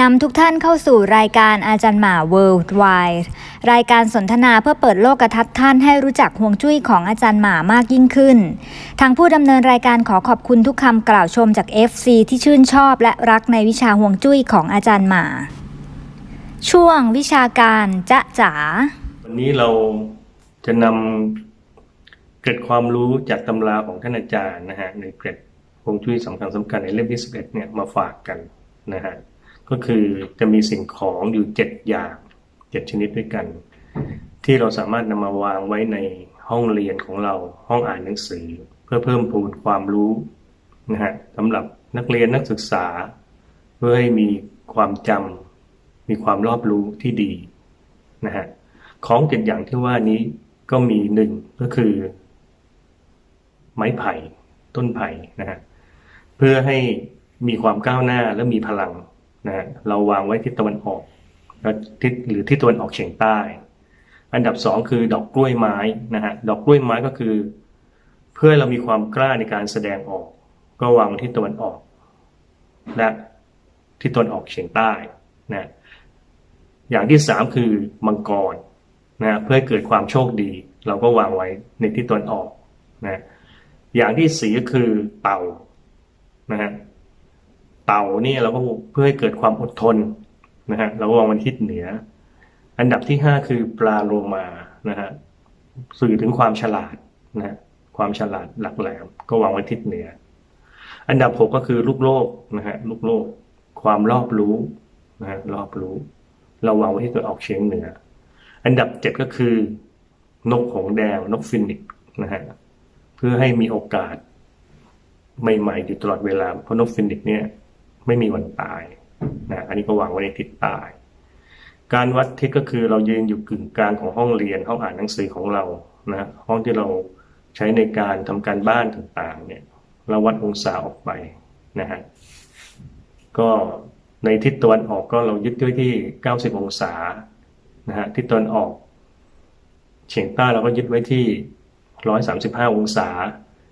นำทุกท่านเข้าสู่รายการอาจารย์หมา Worldwide รายการสนทนาเพื่อเปิดโลกทัศน์ท่านให้รู้จักห่วงจุ้ยของอาจารย์หมามากยิ่งขึ้น ทางผู้ดำเนินรายการขอขอบคุณทุกคำกล่าวชมจาก FC ที่ชื่นชอบและรักในวิชาห่วงจุ้ยของอาจารย์หมา ช่วงวิชาการจะจ๋า วันนี้เราจะนำเกร็ดความรู้จากตำราของท่านอาจารย์นะฮะในเกร็ดฮวงจุ้ยสำคัญสำคัญในเล่มที่11เนี่ยมาฝากกันนะฮะ ก็คือจะมีสิ่งของอยู่เจ็ดอย่างเจ็ดชนิดด้วยกัน ที่เราสามารถนำมาวางไว้ในห้องเรียนของเราห้องอ่านหนังสือ เพื่อเพิ่มพูนความรู้นะฮะสำหรับนักเรียนนักศึกษา เพื่อให้มีความจำมีความรอบรู้ที่ดีนะฮะของเจ็ดอย่างที่ว่านี้ก็มีหนึ่งก็คือ ไม้ไผ่ต้นไผ่นะฮะเพื่อให้มีความก้าวหน้าและมีพลัง นะเราวางไว้ทิศตะวันออกทิศหรือทิศตะวันออกเฉียงใต้ อันดับสองคือดอกกล้วยไม้นะฮะดอกกล้วยไม้ก็คือ เพื่อเรามีความกล้าในการแสดงออก ก็วางไว้ทิศตะวันออก และทิศตะวันออกเฉียงใต้นะอย่างที่สามคือมังกรนะเพื่อให้เกิดความโชคดี เราก็วางไว้ในทิศตะวันออกนะอย่างที่สี่ก็คือเต่านะฮะ เต่านี่เราก็เพื่อให้เกิดความอดทนนะฮะเราก็วางไว้ทิศเหนือ อันดับที่ห้าคือปลาโลมานะฮะสื่อถึงความฉลาดนะฮะความฉลาดหลักแหลมก็วางไว้ทิศเหนือ อันดับหกก็คือลูกโลกนะฮะลูกโลก ความรอบรู้นะฮะรอบรู้ เราวางไว้ที่ตะวันออกเฉียงเหนือ อันดับเจ็ดก็คือนกหงแดงนกฟินิกนะฮะเพื่อให้มีโอกาสใหม่ๆอยู่ตลอดเวลาเพราะนกฟินิกเนี่ย ไม่มีวันตายนะอันนี้ก็วางไว้ในทิศใต้การวัดทิศก็คือเรายืนอยู่กึ่งกลางของห้องเรียนห้องอ่านหนังสือของเรานะห้องที่เราใช้ในการทำการบ้านต่างๆเนี่ยเราวัดองศาออกไปนะฮะก็ในทิศตะวันออกก็เรายึดด้วยที่ 90 องศานะฮะทิศตะวันออก เฉียงใต้เราก็ยึดไว้ที่ 135 องศา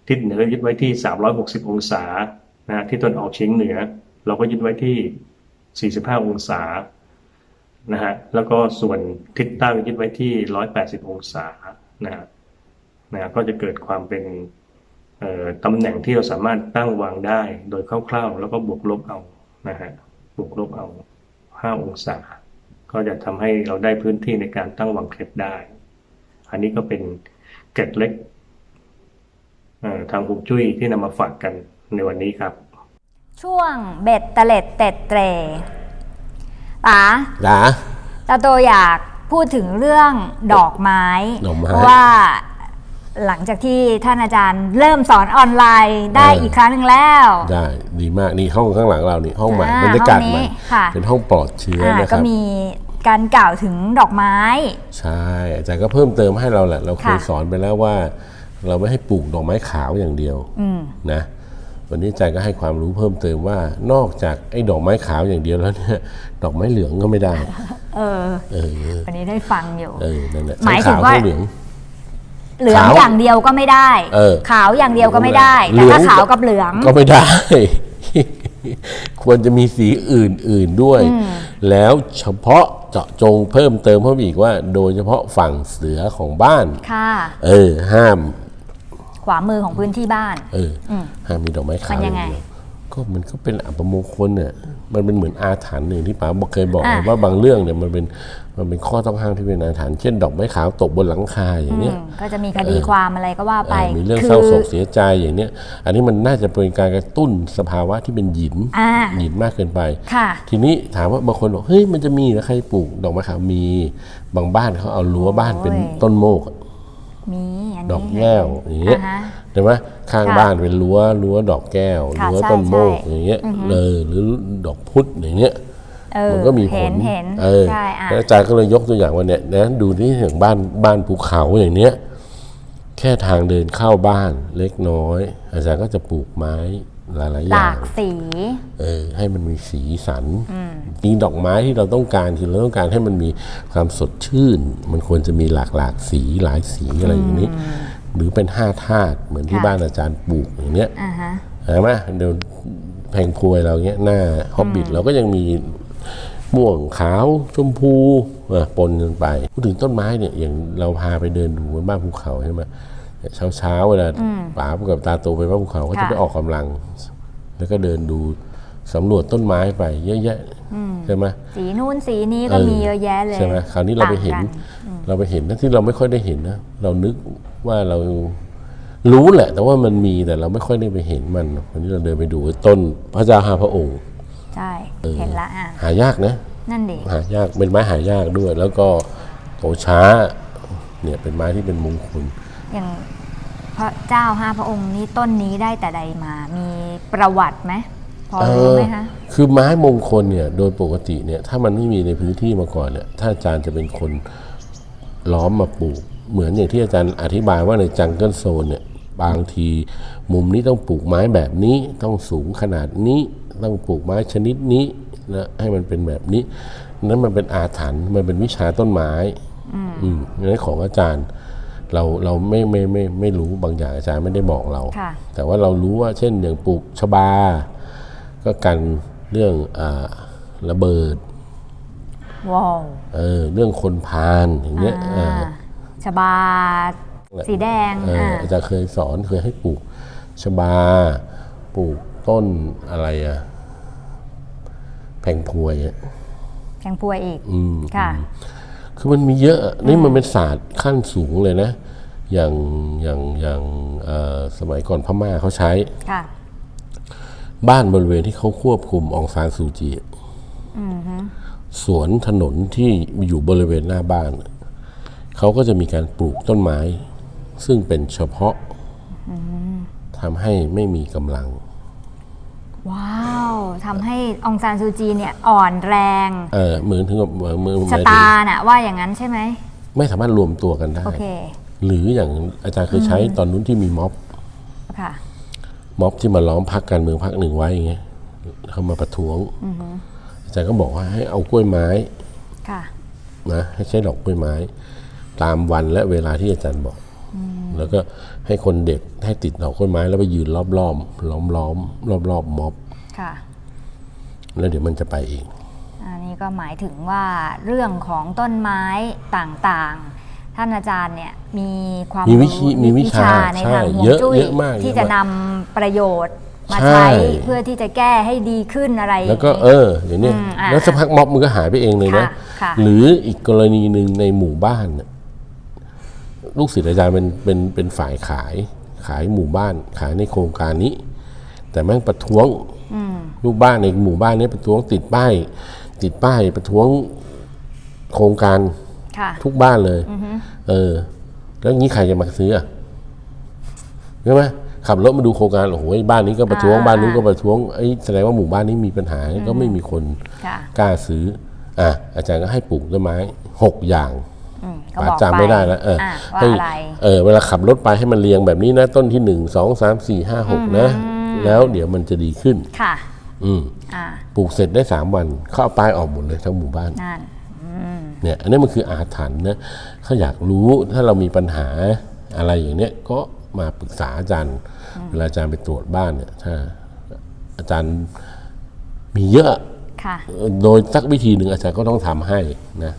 ทิศเหนือยึดไว้ที่ 360 องศานะฮะทิศตะวันออกเฉียงเหนือ เราก็ยึดไว้ที่ 45 องศานะฮะแล้วก็ส่วนทิศใต้ก็ยึดไว้ที่ 180 องศานะฮะนะฮะก็จะเกิดความเป็นตำแหน่งที่เราสามารถตั้งวางได้โดยคร่าวๆ แล้วก็บวกลบเอานะฮะบวกลบเอาห้าองศา ก็จะทำให้เราได้พื้นที่ในการตั้งวางเคล็ดได้ อันนี้ก็เป็นเกร็ดเล็กทางฮวงจุ้ยที่นำมาฝากกันในวันนี้ครับ ช่วงเบ็ดตะเล็ดเต็ดเตรป๋าจ๋าตาโตอยากพูดถึงเรื่องดอกไม้ดอกไม้เพราะว่าหลังจากที่ท่านอาจารย์เริ่มสอนออนไลน์ได้เอออี อีกครั้งหนึ่งแล้ว ได้ดีมากนี่ห้องข้างหลังเรานี่ห้องใหม่อ่าบรรยากาศห้องนี้ใหม่ค่ะ เป็นห้องปลอดเชื้ออ่านะคก็รับมีการกล่าวถึงดอกไม้ ใช่อาจารย์ก็เพิ่มเติมให้เราแหละ เราเคยค่ะ สอนไปแล้วว่า เราไม่ให้ปลูกดอกไม้ขาวอย่างเดียวอืมนะ วันนี้อาจารย์ก็ให้ความรู้เพิ่มเติมว่านอกจากไอ้ดอกไม้ขาวอย่างเดียวแล้วเนี่ยดอกไม้เหลืองก็ไม่ได้ เออเออวันนี้ได้ฟังอยู่เออนั่นแหละหมายถึทั้งงขาวว่าทั้งเหลืองเหลืองขาวอย่างเดียวก็ไม่ได้เออขาวอย่างเดียวก็ไม่ได้เหลืแต่องถ้าขาวกับเหลืองก็ไม่ได้ ควรจะมีสีอื่นๆด้วย แล้วเฉพาะเจาะจงเพิ่มเติมเพิ่มอีกว่า โดยเฉพาะฝั่งเสือของบ้านค่ะเออห้าม ขวามือของพื้นที่บ้านเอออม ห้ามมีดอกไม้ขาวมันยังไงอาเดีวก็มันก็เป็นอัปมงคลเนี่ยมันเป็นเหมือนอาถรรพ์หนึ่งที่ป๋าบอกเคยบอกอะ ว่าบางเรื่องเนี่ยมันเป็นมันเป็นข้อต้องห้ามที่เป็นอาถรรพ์เช่น ดอกไม้ขาวตกบนหลังคาอย่างเนี้ย อืมก็จะมีคดีความอะไรก็ว่าไปเออมีเรื่องคืเศร้าโศกเสียใจอย่างเนี้ย อันนี้มันน่าจะเป็นการกระตุ้นสภาวะที่เป็นหยินอ่า หยินมากเกินไป ค่ะ ทีนี้ถามว่าบางคนบอกเฮ้ยมันจะมีนะใครปลูกดอกไม้ขาวมี บางบ้านเขาเอารั้วบ้านเป็นโอ้ย ต้นโมกอะ มีอันนี้ดอกแก้วอย่างเงี้ยอ่าฮะเห็นไหมข้างค่ะบ้านเป็นรั้วรั้วดอกแก้วค่ะรั้วใช่ต้นโมกใช่ อย่างเงี้ยเออหรือดอกพุธอย่างเงี้ย เออมันก็มีผเห็ลนเห็นเออใช่อะ แล้วอาจารย์ก็เลยยกตัวอย่างว่าเนี่ยนะดูที่อย่างบ้านบ้านภูเขาอย่างเนี้ย แค่ทางเดินเข้าบ้านเล็กน้อย อาจารย์ก็จะปลูกไม้ หลายๆอหย่าลาง กสี เออให้มันมีสีสันจริงดอกไม้ที่เราต้องการคือเราต้องการให้มันมีความสดชื่น มันควรจะมีหลากหลากสีหลายสีอะไรอย่างนี้ หรือเป็นห้าธาตุเหมือนที่ค่ะบ้านอาจารย์ปลูกอย่างเนี้ยอ่าฮะ เห็นไหมเดี๋ยวแพงพวยเราเนี้ยหน้าฮอบบิทเราก็ยังมีม่วงขาวชมพูอะปนกันไปพูดถึงต้นไม้เนี่ยอย่างเราพาไปเดินดูบนบ้านภูเขาใช่ไหม เช้าเช้าๆเวลาป๋ากับตาโตไปบ้านภูเขาก็จะค่ะไปออกกำลัง แล้วก็เดินดูสำรวจต้นไม้ไปเยอะแยะใช่ไหมสีนู้นสีนี้ก็มีเยอะแยะเลยใช่ไหมคราวนี้เราไปเห็นต่งกัเราไปเห็นนะที่เราไม่ค่อยได้เห็นนะเรานึกว่าเรารู้แหละ แต่ว่ามันมีแต่เราไม่ค่อยได้ไปเห็นมันวันนี้เราเดินไปดูต้นพระเจ้าหาพระองค์ใช่เห็นละอะหายากนะนั่นดิหายากเป็นไม้หายากด้วย แล้วก็โตช้าเนี่ยเป็นไม้ที่เป็นมงคล อย่างพระเจ้าห้าพระองค์นี้ต้นนี้ได้แต่ใดมา มีประวัติไหมพอรู้ไหมคะเออคือไม้มงคลเนี่ยโดยปกติเนี่ยถ้ามันไม่มีในพื้นที่มาก่อนเนี่ยถ้าอาจารย์จะเป็นคนล้อมมาปลูก เหมือนอย่างที่อาจารย์อธิบายว่าในจังเกิลโซนเนี่ยบางทีมุมนี้ต้องปลูกไม้แบบนี้ต้องสูงขนาดนี้ต้องปลูกไม้ชนิดนี้นะให้มันเป็นแบบนี้ นั้นมันเป็นอาถรรพ์มันเป็นวิชาต้นไม้อืมในของอาจารย์ เราเราไม่ไม่ไม่ไม่รู้บางอย่างอาจารย์ไม่ได้บอกเรา ค่ะ แต่ว่าเรารู้ว่าเช่นอย่างปลูกชบา ก็กันเรื่องอาระเบิดว้าวเออเรื่องคนพาลอย่างเงี้ยเออ่าอ ชบา สีแดงเอออ่า อาจารย์เคยสอนเคยให้ปลูกชบา ปลูกต้นอะไรอะแผงพวยอะแกงพวยอีกอืมค่ะ คือมันมีเยอะอะ นี่มันเป็นศาสตร์ขั้นสูงเลยนะ อย่างอย่างอย่างเอ่อสมัยก่อนพม่าเขาใช้ค่ะบ้านบริเวณที่เขาควบคุมองซานซูจีสวนถนนที่อยู่บริเวณหน้าบ้าน เขาก็จะมีการปลูกต้นไม้ ซึ่งเป็นเฉพาะทำให้ไม่มีกำลัง ว้าวทำให้องซานซูจีเนี่ยอ่อนแรง เออเหมือนถึงกับเหมือนเหมือนหชะมายถึงตาน่ะว่าอย่างนั้นใช่ไหม ไม่สามารถรวมตัวกันได้ โอเค หรืออย่างอาจารย์เคยใช้ตอนนู้นที่มีม็อบ ค่ะ ม็อบที่มาล้อมพักการเมืองพักหนึ่งไว้อย่างเงี้ยเขามาประท้วง อาจารย์ก็บอกว่าให้เอากล้วยไม้ ค่ะ นะให้ใช้ดอกกล้วยไม้ ตามวันและเวลาที่อาจารย์บอก แล้วก็ ให้คนเด็กให้ติดดอกกล้วยไม้แล้วไปยืนรอบๆล้อมล้อมล้อมรอบรอบๆม็อบ ค่ะ แล้วเดี๋ยวมันจะไปเอง อันนี้ก็หมายถึงว่าเรื่องของต้นไม้ต่างๆ ท่านอาจารย์เนี่ยมีความมีวิธีรู้มีวิชาในใช่ทางฮวงเยอะจุ้ยเยอะมากที่เยอะจะมาก นำประโยชน์มาใช่ใช้เพื่อที่จะแก้ให้ดีขึ้นอะไรแล้วก็อย่างเอนี้ออย่างเนี้ยอืมอ่าแล้วสักพักม็อบมันก็หายไปเองเลยนะ ค่ะค่ะ หรืออีกกรณีหนึ่งในหมู่บ้านน่ะ ลูกศิษย์อาจารย์เป็นเป็นเป็นฝ่ายขายขายหมู่บ้านขายในโครงการนี้ แต่แม่งประท้วงลูกบ้านในหมู่บ้านนี้ประท้วงติดป้ายติดป้ายประท้วงโครงการค่ะทุกบ้านเลยเออ แล้วงี้ใครจะมาซื้ออะใช่ไหมขับรถมาดูโครงการโอ้โหบ้านนี้ก็ประท้วงอ่าบ้านนู้นก็ประท้วงไอ้ยแสดงว่าหมู่บ้านนี้มีปัญหาก็ไม่มีคนค่ะกล้าซื้ออะอาจารย์ก็ให้ปลูกต้นไม้หกอย่างอืม ก็ป่าบอกจำไม่ได้แล้วเอออะว่าให้อะไรเออเวลาขับรถไปให้มันเรียงแบบนี้นะต้นที่หนึ่งสองสามสี่ห้าหกนะ แล้วเดี๋ยวมันจะดีขึ้นค่ะ อืมอ่าปลูกเสร็จได้สามวันเขาเอาป้ายออกหมดเลยทั้งหมู่บ้านนั่นเนี่ยอันนี้มันคืออาถรรพ์นะเขาอยากรู้ถ้าเรามีปัญหาอะไรอย่างเนี้ยก็มาปรึกษาอาจารย์ เวลาอาจารย์ไปตรวจบ้านเนี่ย ถ้า อาจารย์มีเยอะค่ะโดยสักวิธีหนึ่งอาจารย์ก็ต้องทำให้นะ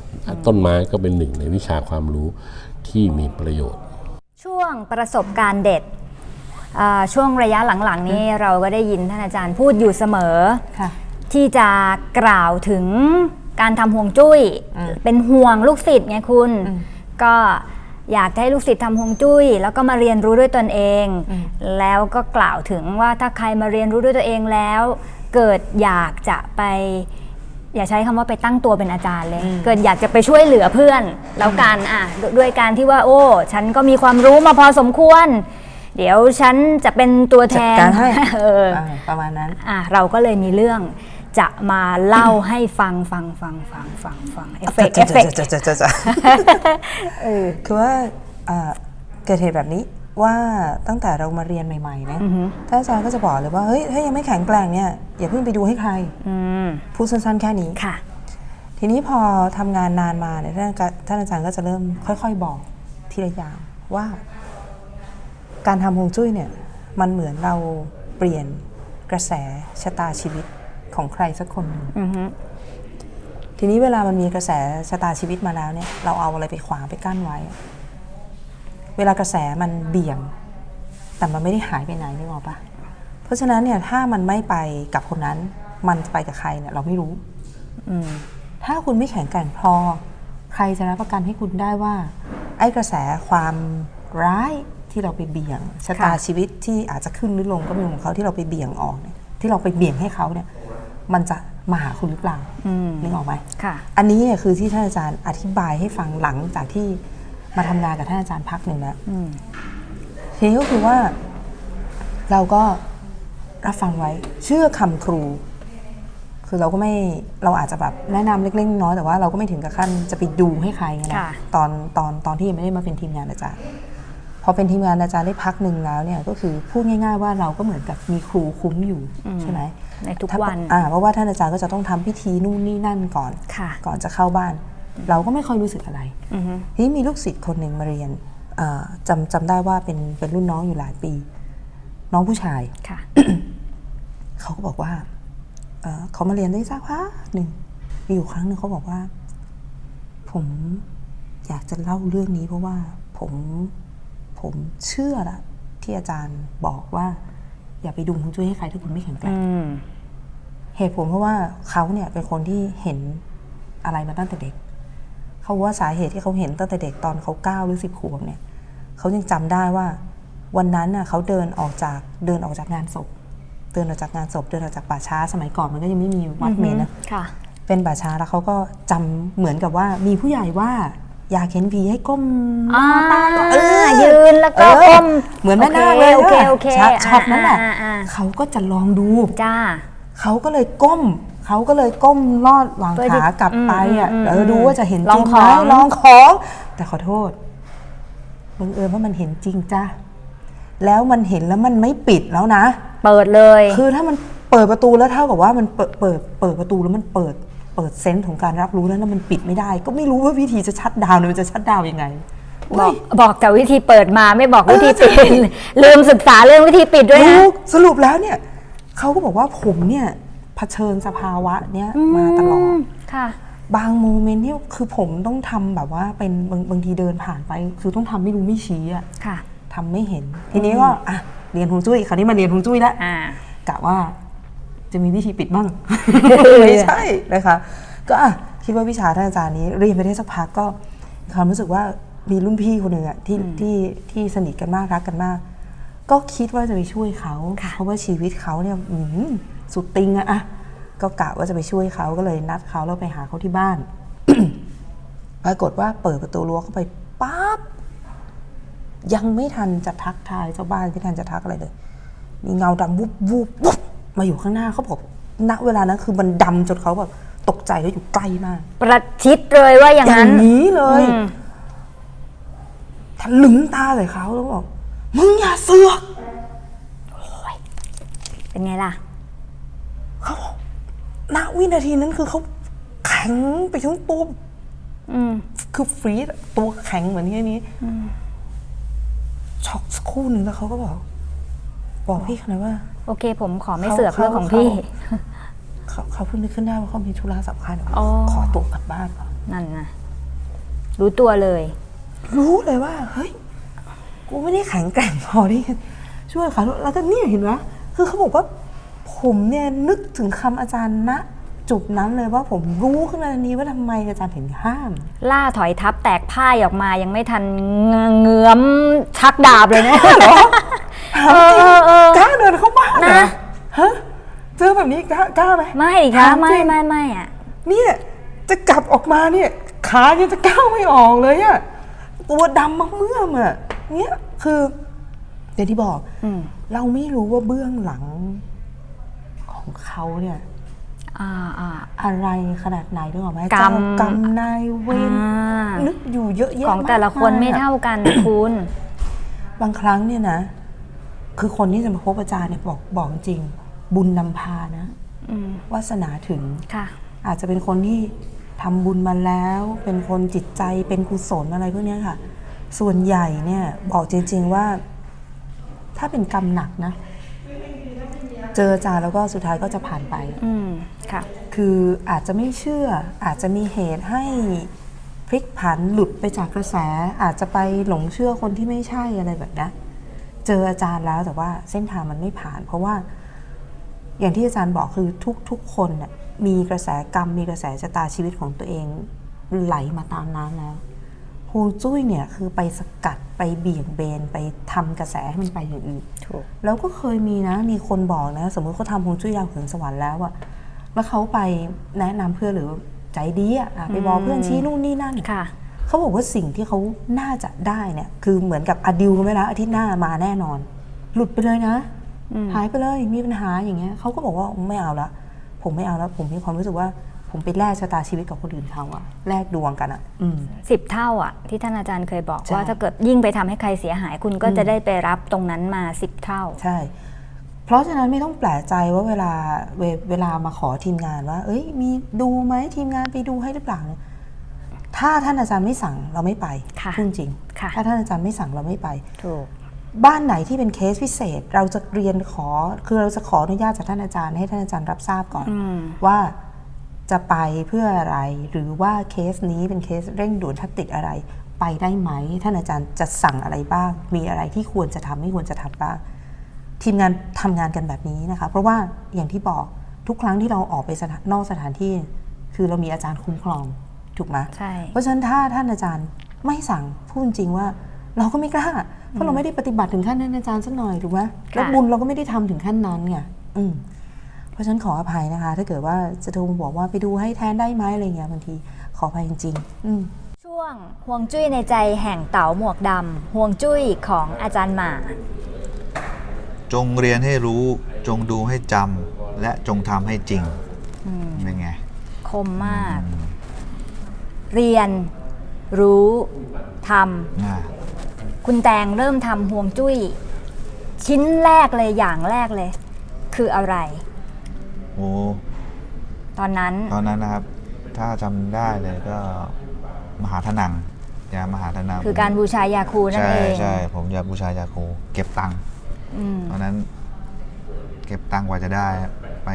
ต้นไม้ก็เป็นหนึ่งในวิชาความรู้ที่มีประโยชน์ ช่วงประสบการณ์เด็ดอ่าช่วงระยะหลังๆ นี้เราก็ได้ยินท่านอาจารย์พูดอยู่เสมอค่ะที่จะกล่าวถึงการทำห่วงจุ้ย เป็นห่วงลูกศิษย์ไงคุณ ก็อยากจะให้ลูกศิษย์ทำห่วงจุ้ย แล้วก็มาเรียนรู้ด้วยตนเอง แล้วก็กล่าวถึงว่าถ้าใครมาเรียนรู้ด้วยตัวเองแล้ว เกิดอยากจะไป อย่าใช้คำว่าไปตั้งตัวเป็นอาจารย์เลย เกิดอยากจะไปช่วยเหลือเพื่อน แล้วกันอะดด้วยการที่ว่า โอ้ ฉันก็มีความรู้มาพอสมควร เดี๋ยวฉันจะเป็นตัวแทนจัดการให้ เอออ่าประมาณนั้น อะเราก็เลยมีเรื่องจะมาเล่าให้ฟังฟังฟังฟังฟังฟังเอฟเฟกต์เอฟเฟกต์ จะจะจะจะคือว่าอ่าเกิดเหตุแบบนี้ ว่าตั้งแต่เรามาเรียนใหม่ๆนะท่านอาจารย์ก็จะบอกเลยว่าเฮ้ยถ้ายังไม่แข็งแกร่งเนี่ยอย่าเพิ่งไปดูให้ใครอืมพูดสั้นๆแค่นี้ค่ะ ทีนี้พอทำงานนานมาเนี่ยท่านอาจารย์ท่านอาจารย์ก็จะเริ่มค่อย ๆ บอกทีละอย่างว่า การทำฮวงจุ้ยเนี่ย มันเหมือนเราเปลี่ยนกระแสชะตาชีวิตของใครสักคนหนึ่งอือฮึทีนี้เวลามันมีกระแสชะตาชีวิตมาแล้วเนี่ย เราเอาอะไรไปขวางไปกั้นไว้ เวลากระแสมันเบี่ยง แต่มันไม่ได้หายไปไหนนึกออกปะเพราะฉะนั้นเนี่ยถ้ามันไม่ไปกับคนนั้น มันจะไปกับใครเนี่ยเราไม่รู้ อืมถ้าคุณไม่แข็งแกร่งพอ ใครจะรับประกันให้คุณได้ว่า ไอ้กระแสความร้ายที่เราไปเบี่ยงชะตาค่ะชีวิตที่อาจจะขึ้นหรือลงก็เป็นเรื่องของเขาที่เราไปเบี่ยงออกเนี่ยที่เราไปเบี่ยงให้เขาเนี่ย มันจะมาหาคุณหรือเปล่าอืมนึกออกไหมค่ะอันนี้เนี่ยคือที่ท่านอาจารย์อธิบายให้ฟังหลังจากที่ มาทำงานกับท่านอาจารย์พักหนึ่งแล้วอืมทีนี้ก็คือว่า เราก็รับฟังไว้ เชื่อคำครู คือเราก็ไม่เราอาจจะแบบแนะนำเล็กๆน้อยๆแต่ว่าเราก็ไม่ถึงกับขั้นจะไปดูให้ใครไงนะค่ะตอนตอนตอนที่ยังไม่ได้มาเป็นทีมงานอาจารย์พอเป็นทีมงานอาจารย์ได้พักหนึ่งแล้วเนี่ยก็คือพูดง่ายๆว่าเราก็เหมือนกับมีครูคุ้มอยู่ใช่ไหมในทุกถ้าวันอ่าเพราะว่าท่านอาจารย์ก็จะต้องทำพิธีนู่นนี่นั่นก่อนค่ะก่อนจะเข้าบ้าน เราก็ไม่ค่อยรู้สึกอะไรอือฮึทีนี้มีลูกศิษย์คนหนึ่งมาเรียนเอ่อจำจำได้ว่าเป็นเป็นรุ่นน้องอยู่หลายปี น้องผู้ชายค่ะเขาก็บอกว่าเอ่อเขามาเรียนได้สักพักหนึ่งมีอยู่ครั้งหนึ่งเขาบอกว่า ผมอยากจะเล่าเรื่องนี้เพราะว่าผมผมเชื่อละที่อาจารย์บอกว่า อย่าไปดูฮวงจุ้ยให้ใครถ้าคุณไม่แข็งแกร่งอืมเหตุผลเพราะว่าเขาเนี่ยเป็นคนที่เห็นอะไรมาตั้งแต่เด็ก เขาว่าสาเหตุที่เขาเห็นตั้งแต่เด็กตอนเขาเก้าหรือสิบขวบเนี่ยเขายังจำได้ว่า วันนั้นน่ะเขาเดินออกจากเดินออกจากงานศพ เดินออกจากงานศพเดินออกจากป่าช้าสมัยก่อนมันก็ยังไม่มีวัดเมนนะค่ะเป็นป่าช้าแล้วเขาก็จำเหมือนกับว่ามีผู้ใหญ่ว่าอยากเห็นผีให้ก้มหน้าตาเออยืนแล้วก็เออก้มเหมือนแม่นาคเลยโอเคโอเคช็อตโอเคช็อตนั้นแหละอ่าอ่าอ่าเขาก็จะลองดูจ้าเขาก็เลยก้ม เขาก็เลยก้มลอดวางเพื่อที่ขากลับไปอะอืมอืมเอออืมดูว่าจะเห็นลจองริงขไหมอง ลองของ แต่ขอโทษบังเอิญว่ามันเห็นจริงจ้ะแล้วมันเห็นแล้วมันไม่ปิดแล้วนะ เปิดเลย คือถ้ามันเปิดประตูแล้วเท่ากับว่ามันเปิดเปิดเปิดประตูแล้วมันเปิด เปิดเซนส์ของการรับรู้แล้วแล้วมันปิดไม่ได้ ก็ไม่รู้ว่าวิธีจะชัดดาวน์เนี่ยมันจะชัดดาวน์ยังไงบอกย บอกแต่วิธีเปิดมาไม่บอกวิธีปิด ลืมศึกษาเรื่องวิธีปิดด้วยนะรู้สรุปแล้วเนี่ยเขาก็บอกว่าผมเนี่ย เผชิญสภาวะเนี้ยมาตลอดมค่ะ บางโมเมนต์เนี่ยคือผมต้องทำแบบว่าเป็นบางบางทีเดินผ่านไป คือต้องทำไม่รู้ไม่ชี้อะค่ะทำไม่เห็น ทีนี้ก็อะเรียนฮวงจุ้ยคราวนี้มาเรียนฮวงจุ้ยแล้วอ่ากะว่าจะมีวิธีปิดบ้างไม่ใช่นะคะก็อะคิดว่าวิชาท่านอาจารย์นี้เรียนไปได้สักพักก็มีความรู้สึกว่ามีรุ่นพี่คนหนึ่งอะที่ที่ที่สนิทกันมากรักกันมาก ก็คิดว่าจะไปช่วยเขาค่ะเพราะว่าชีวิตเขาเนี่ยอื้อหือ สุดติงอะอะก็กะว่าจะไปช่วยเขาก็เลยนัดเขาแล้วไปหาเขาที่บ้าน ปรากฏว่าเปิดประตูรั้วเข้าไปปั๊บยังไม่ทันจะทักทายเจ้าบ้านไม่ทันจะทักอะไรเลย มีเงาดำวุบวุบวุบมาอยู่ข้างหน้าเขาบอกณเวลานั้นคือมันดำจนเขาแบบตกใจแล้วอยู่ใกล้มาก ประชิดเลยว่าอย่างอย่านั้นงนี้เลยอืมทะลึงตาใส่เขาแล้วบอกมึงอย่าเสือกเป็นไงล่ะเขาบอก ณวินาทีนั้นคือเขาแข็งไปทั้งตัวอืมคือฟรีดอะตัวแข็งเหมือนที่นี้ช็อกสักครู่หนึ่งแล้วเขาก็บอก บอกพี่เขาหน่อยว่า โอเค ผมขอไม่เขาเสือกเรื่องของเขาพี่เขาเขาเพิ่งนึกขึ้นได้ว่าเขามีธุระสำคัญอ๋อขอตัวกลับบ้านก่อนนั่นนะรู้ตัวเลย รู้เลยว่า เฮ้ย กูไม่ได้แข็งแกร่งพอที่จะช่วยเขาแล้วก็เนี่ยเห็นไหมคือเขาบอกว่า ผมเนี่ยนึกถึงคำอาจารย์ณจุดนั้นเลยว่าผมรู้ขึ้นมาทันทีว่าทำไมอาจารย์ถึงห้าม ล่าถอยทับแตกพ่ายออกมายังไม่ทันเงื้อมชักดาบเลยนะถามจริงเออเออกล้าเดินเข้าบ้านเหรอนะฮะเจอแบบนี้กล้ากล้าไหมไม่ดิคะถามไม่จริงไม่ไม่อะเนี่ยจะกลับออกมาเนี่ยขายังจะก้าวไม่ออกเลยอะตัวดำมากเมื่อมอะเนี่ยคืออย่างที่บอกอืมเราไม่รู้ว่าเบื้องหลัง ของเขาเนี่ยอ่าอ่า อะไรขนาดไหนด้วยหรอไหมกรรม เจ้ากรรมนายเวรอ่านึกอยู่เยอะแยะของแต่ละคนไม่เท่ากันคุณ บางครั้งเนี่ยนะ คือคนที่จะมาพบอาจารย์เนี่ยบอกบอกจริง บุญนำพานะอืมวาสนาถึง ค่ะ อาจจะเป็นคนที่ทำบุญมาแล้ว เป็นคนจิตใจเป็นกุศลอะไรพวกเนี้ยค่ะ ส่วนใหญ่เนี่ยบอกจริง ๆว่า ถ้าเป็นกรรมหนักนะ เจออาจารย์แล้วก็สุดท้ายก็จะผ่านไป อืมค่ะ คืออาจจะไม่เชื่อ อาจจะมีเหตุให้พลิกผันหลุดไปจากกระแส อาจจะไปหลงเชื่อคนที่ไม่ใช่อะไรแบบนี้เจออาจารย์แล้วแต่ว่าเส้นทางมันไม่ผ่าน เพราะว่า อย่างที่อาจารย์บอกคือทุกๆคนน่ะมีกระแสกรรม มีกระแสชะตาชีวิตของตัวเองไหลมาตามน้ำแล้ว ฮวงจุ้ยเนี่ยคือไปสกัดไปเบี่ยงเบนไปทำกระแสให้มันไปอย่างอื่นถูกแล้วก็เคยมีนะมีคนบอกนะ สมมติเขาทำฮวงจุ้ยดาวเหินสวรรค์แล้วอะแล้วเขาไปแนะนำเพื่อนหรือใจดีอะอะไปบอกเพื่อนชี้นู่นนี่นั่นค่ะเขาบอกว่าสิ่งที่เขาน่าจะได้เนี่ย คือเหมือนกับอดิวกันไว้แล้วอาทิตย์หน้ามาแน่นอน หลุดไปเลยนะอืมหายไปเลยมีปัญหาอย่างเงี้ยเขาก็บอกว่าไม่เอาละผมไม่เอาแล้วผมมีความรู้สึกว่า ผมไปแลกชะตาชีวิตกับคนอื่นเขาอะแลกดวงกันอะอืม สิบเท่าอะที่ท่านอาจารย์เคยบอกใช่ว่าถ้าเกิดยิ่งไปทำให้ใครเสียหายคุณก็จะได้ไปรับตรงนั้นมาสิบเท่า ใช่ เพราะฉะนั้นไม่ต้องแปลกใจว่าเวลาเวเวลามาขอทีมงานว่า เอ้ย มีดูไหมทีมงานไปดูให้หรือเปล่าเนี่ยถ้าท่านอาจารย์ไม่สั่งเราไม่ไปค่ะ พูดจริง ค่ะ ถ้าท่านอาจารย์ไม่สั่งเราไม่ไป ถูก บ้านไหนที่เป็นเคสพิเศษ เราจะเรียนขอ คือเราจะขออนุญาตจากท่านอาจารย์ให้ท่านอาจารย์รับทราบก่อน อืม ว่า จะไปเพื่ออะไร หรือว่าเคสนี้เป็นเคสเร่งด่วนถ้าติดอะไร ไปได้ไหมท่านอาจารย์จะสั่งอะไรบ้าง มีอะไรที่ควรจะทำไม่ควรจะทำบ้าง ทีมงานทำงานกันแบบนี้นะคะ เพราะว่าอย่างที่บอกทุกครั้งที่เราออกไปสถานนอกสถานที่ คือเรามีอาจารย์คุ้มครองถูกไหมใช่เพราะฉะนั้นถ้าท่านอาจารย์ไม่สั่งพูดจริงว่า เราก็ไม่กล้าเพราะเราไม่ได้ปฏิบัติถึงขั้นท่านอาจารย์สักหน่อยถูกไหมแล้วบุญเราก็ไม่ได้ทำถึงขั้นนั้นไงอืม เพราะฉะนั้นขออภัยนะคะ ถ้าเกิดว่าจะโทรมาบอกว่าไปดูให้แทนได้ไหมอะไรเงี้ยบางทีขออภัยจริงๆอืมช่วงห่วงจุ้ยในใจแห่งเต๋าหมวกดำห่วงจุ้ยของอาจารย์หมา จงเรียนให้รู้จงดูให้จำและจงทำให้จริงอืม เป็นไงคมมาก เรียน รู้ทอ่าำคุณแตงเริ่มทำห่วงจุ้ย ชิ้นแรกเลยอย่างแรกเลย คืออะไร โอ้ตอนนั้น ตอนนั้นนะครับ ถ้าจำได้เลยก็มหาธนังยามหาธนังคือการบูชายาคูนั่นใช่เองใช่ผมจะบูชายาคู เก็บตังค์อืมตอนนั้น เก็บตังค์กว่าจะได้ไป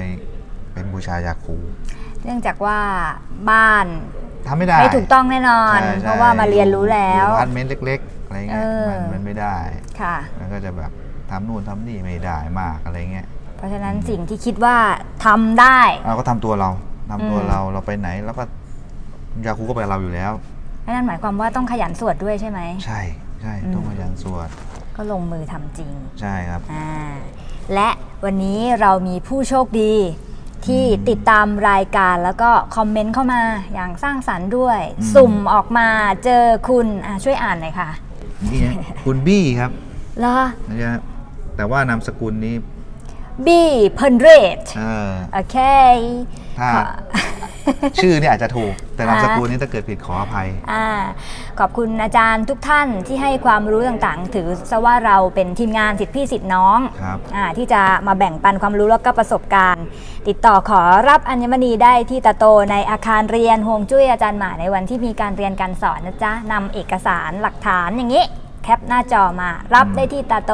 เป็นบูชายาคู เนื่องจากว่าบ้านทำไม่ได้ไม่ถูกต้องแน่นอน ใช่ใช่เพราะว่ามาเรียนรู้แล้ว อยู่อพาร์ตเมนต์เล็ก ๆ อะไรเงี้ยเออ มันมันไม่ได้ ค่ะแล้วก็จะแบบทำนู่นทำนี่ไม่ได้มากอะไรเงี้ย เพราะฉะนั้นสิ่งที่คิดว่าทำได้ เราก็ทำตัวเราทำตัวอืม เราเราไปไหนแล้วก็ยาคูก็ไปกับเราอยู่แล้ว นั่นหมายความว่าต้องขยันสวดด้วยใช่ไหม ใช่ใช่อืมต้องพยันสวดก็ลงมือทำจริง ใช่ครับ อ่าและวันนี้เรามีผู้โชคดีที่ติดตามรายการแล้วก็คอมเมนต์เข้ามาอย่างสร้างสรรค์ด้วย อืม สุ่มออกมาเจอคุณอะช่วยอ่านหน่อยค่ะนี่นะคุณบี้ครับเหรอ นะฮะแต่ว่านามสกุลนี้ บี้เพนเรตเออโอเคถ้าขอชื่อนี่อาจจะถูก แต่นามอ่าสกุลนี้ถ้าเกิดผิดขออภัย อ่าขอบคุณอาจารย์ทุกท่านที่ให้ความรู้ต่างๆ ถือซะว่าเราเป็นทีมงานสิทธิพี่สิทธิน้องครับอาที่จะมาแบ่งปันความรู้แล้วก็ประสบการณ์ ติดต่อขอรับอัญมณีได้ที่ตาโตในอาคารเรียนห่วงจุ้ยอาจารย์หมาในวันที่มีการเรียนการสอนนะจ๊ะนำเอกสารหลักฐานอย่างนี้ แคปหน้าจอมารับได้ที่ตาโต